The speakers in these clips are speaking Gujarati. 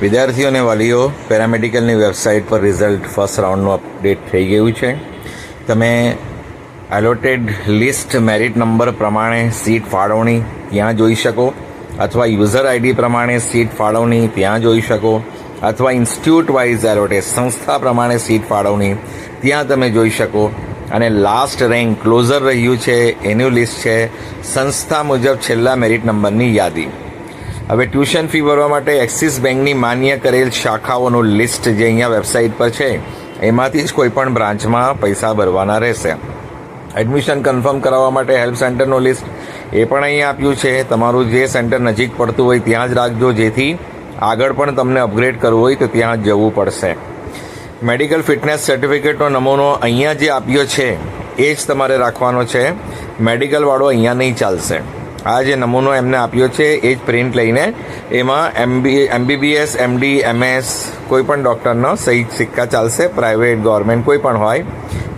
વિદ્યાર્થીઓ અને વાલીઓ પેરામેડિકલની વેબસાઇટ પર રિઝલ્ટ ફર્સ્ટ રાઉન્ડનું અપડેટ થઈ ગયું છે. તમે એલોટેડ લિસ્ટ મેરિટ નંબર પ્રમાણે સીટ ફાળવણી ત્યાં જોઈ શકો અથવા યુઝર આઈડી પ્રમાણે સીટ ફાળવણી ત્યાં જોઈ શકો અથવા ઇન્સ્ટિટ્યૂટ વાઇઝ એલોટેડ સંસ્થા પ્રમાણે સીટ ફાળવણી ત્યાં તમે જોઈ શકો. અને લાસ્ટ રેન્ક ક્લોઝર રહ્યું છે, એનું લિસ્ટ છે. સંસ્થા મુજબ છેલ્લા મેરિટ નંબરની યાદી. હવે ટ્યુશન ફી ભરવા માટે એક્સિસ બેંકની માન્ય કરેલ શાખાઓનું લિસ્ટ જે અહીંયા વેબસાઇટ પર છે, એમાંથી જ કોઈ પણ બ્રાન્ચમાં પૈસા ભરવાના રહેશે. એડમિશન કન્ફર્મ કરાવવા માટે હેલ્પ સેન્ટરનું લિસ્ટ એ પણ અહીંયા આપ્યું છે. તમારું જે સેન્ટર નજીક પડતું હોય ત્યાં જ રાખજો, જેથી આગળ પણ તમને અપગ્રેડ કરવું હોય તો ત્યાં જ જવું પડશે. મેડિકલ ફિટનેસ સર્ટિફિકેટનો નમૂનો અહીંયા જે આપ્યો છે, એ જ તમારે રાખવાનો છે. મેડિકલવાળો અહીંયા નહીં ચાલશે. આ જે નમૂનો એમને આપ્યો છે, એ જ પ્રિન્ટ લઈને એમાં એમબી, એમબીબીએસ, એમડી, એમએસ, કોઈ પણ ડૉક્ટરનો સહી સિક્કા ચાલશે, પ્રાઇવેટ ગવર્મેન્ટ કોઈ પણ હોય,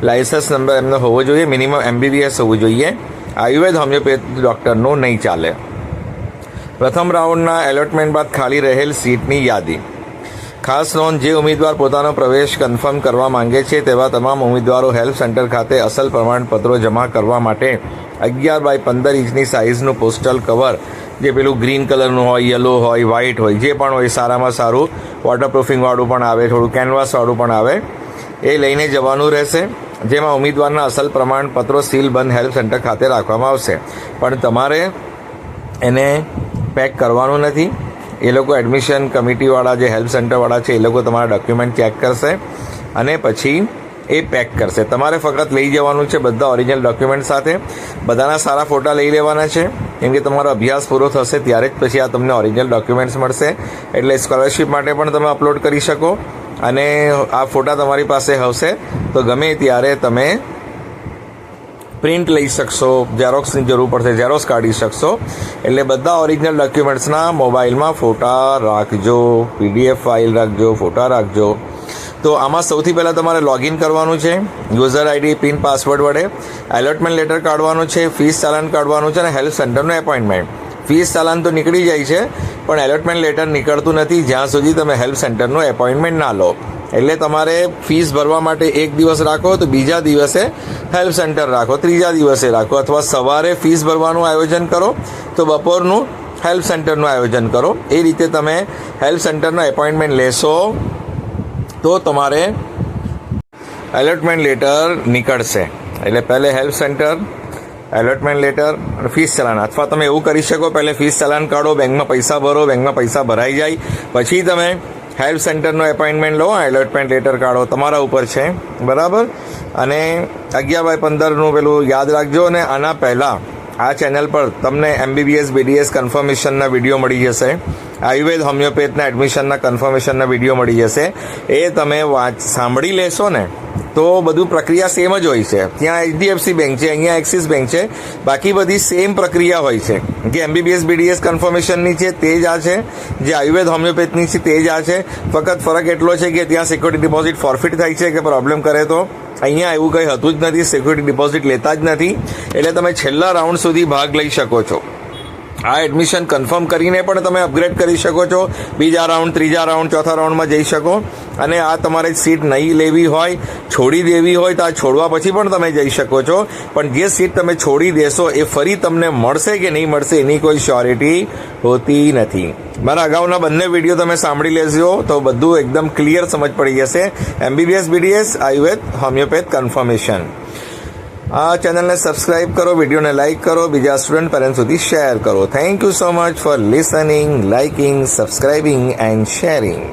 લાયસન્સ નંબર એમનો હોવો જોઈએ, મિનિમમ એમબીબીએસ હોવું જોઈએ. આયુર્વેદ હોમિયોપેથ ડૉક્ટરનું નહીં ચાલે. પ્રથમ રાઉન્ડના એલોટમેન્ટ બાદ ખાલી રહેલ સીટની યાદી. ખાસ નોંધ, જે ઉમેદવાર પોતાનો પ્રવેશ કન્ફર્મ કરવા માંગે છે તેવા તમામ ઉમેદવારો હેલ્પ સેન્ટર ખાતે અસલ પ્રમાણપત્રો જમા કરવા માટે અગિયાર બાય પંદર ઇંચની સાઇઝનું પોસ્ટલ કવર, જે પેલું ગ્રીન કલરનું હોય, યલો હોય, વ્હાઇટ હોય, જે પણ હોય, સારામાં સારું વોટરપ્રૂફિંગવાળું પણ આવે, થોડું કેનવાસવાળું પણ આવે, એ લઈને જવાનું રહેશે, જેમાં ઉમેદવારના અસલ પ્રમાણપત્રો સીલબંધ હેલ્પ સેન્ટર ખાતે રાખવામાં આવશે. પણ તમારે એને પેક કરવાનું નથી. એ લોકો એડમિશન કમિટીવાળા જે હેલ્પ સેન્ટરવાળા છે, એ લોકો તમારા ડોક્યુમેન્ટ ચેક કરશે અને પછી એ પેક કરશે. તમારે ફક્ત લઈ જવાનું છે બધા ઓરિજિનલ ડોક્યુમેન્ટ સાથે. બધાના સારા ફોટા લઈ લેવાના છે. કેમ કે તમારો અભ્યાસ પૂરો થશે ત્યારે જ પછી આ તમને ઓરિજિનલ ડોક્યુમેન્ટ્સ મળશે. એટલે સ્કોલરશિપ માટે પણ તમે અપલોડ કરી શકો. અને આ ફોટા તમારી પાસે હશે. તો ગમે ત્યારે તમે પ્રિન્ટ લઈ શકશો ઝેરોક્સની જરૂર પડશે ઝેરોક્સ કાઢી શકશો. એટલે બધા ઓરિજિનલ ડોક્યુમેન્ટ્સના મોબાઈલમાં ફોટા રાખજો પીડીએફ ફાઇલ રાખજો, ફોટા રાખજો. તો આમાં સૌથી પહેલાં તમારે લોગિન કરવાનું છે યુઝર આઈડી પિન પાસવર્ડ વડે એલોટમેન્ટ લેટર કાઢવાનું છે ફીસ ચાલાન કાઢવાનું છે અને હેલ્થ સેન્ટરનું એપોઇન્ટમેન્ટ ફીસ ચાલાન તો નીકળી જાય છે, પણ એલોટમેન્ટ લેટર નીકળતું નથી, જ્યાં સુધી તમે હેલ્પ સેન્ટરનું એપોઇન્ટમેન્ટ ના લો. એટલે તમારે ફીસ ભરવા માટે એક દિવસ રાખો, તો બીજા દિવસે હેલ્પ સેન્ટર રાખો, ત્રીજા દિવસે રાખો, અથવા સવારે ફીસ ભરવાનું આયોજન કરો, તો બપોરનું હેલ્પ સેન્ટરનું આયોજન કરો. એ રીતે તમે હેલ્પ સેન્ટરનો એપોઇન્ટમેન્ટ લેશો, તો તમારે એલોટમેન્ટ લેટર નીકળશે. એટલે પહેલે help center allotment letter fees challan અથવા તમે એવું કરી શકો, પહેલે ફીસ ચલાન કાઢો, બેંકમાં પૈસા ભરો, બેંકમાં પૈસા ભરાઈ જાય. પછી તમે હેલ્પ સેન્ટરનો એપોઇન્ટમેન્ટ લો એલોટમેન્ટ લેટર કાઢો, તમારા ઉપર છે, બરાબર? અને અગિયાર બાય પંદરનું પેલું યાદ રાખજો, અને આના પહેલાં આ ચેનલ પર તમને એમબીબીએસ, બીડીએસ કન્ફર્મેશનના વીડિયો મળી જશે. આયુર્વેદ, હોમિયોપેથના એડમિશનના કન્ફર્મેશનના વીડિયો મળી જશે. એ તમે વાંચ, સાંભળી લેશો ને તો બધું પ્રક્રિયા સેમ જ હોય છે. ત્યાં એચડીએફસી બેંક છે, અહીંયા એક્સિસ બેંક છે. બાકી બધી સેમ પ્રક્રિયા હોય છે. જે એમબીબીએસ બીડીએસ કન્ફર્મેશનની છે, તે જ આ છે. જે આયુર્વેદ હોમિયોપેથની છે, તે જ આ છે. ફક્ત ફરક એટલો છે કે ત્યાં સિક્યુરિટી ડિપોઝિટ ફોરફિટ થાય છે કે પ્રોબ્લેમ કરે તો. અહીંયા એવું કંઈ હતું જ નથી સિક્યુરિટી ડિપોઝિટ લેતા જ નથી. એટલે તમે છેલ્લા રાઉન્ડ સુધી ભાગ લઈ શકો છો. આ એડમિશન કન્ફર્મ કરીને પણ તમે અપગ્રેડ કરી શકો છો. બીજા રાઉન્ડ ત્રીજા રાઉન્ડ ચોથા રાઉન્ડમાં જઈ શકો. અને આ તમારે સીટ નહીં લેવી હોય, છોડી દેવી હોય તો આ છોડવા પછી પણ તમે જઈ શકો છો. પણ જે સીટ તમે છોડી દેશો, એ ફરી તમને મળશે કે નહીં મળશે એની કોઈ શ્યોરિટી હોતી નથી. મારા અગાઉના બંને વીડિયો તમે સાંભળી લેજો તો બધું એકદમ ક્લિયર સમજ પડી જશે. MBBS BDS Ayurveda homeopath confirmation આ ચેનલને સબસ્ક્રાઇબ કરો, વિડીયોને લાઇક કરો, બીજા સ્ટુડન્ટ પેરેન્ટ સુધી શેર કરો. Thank you so much for listening liking subscribing and sharing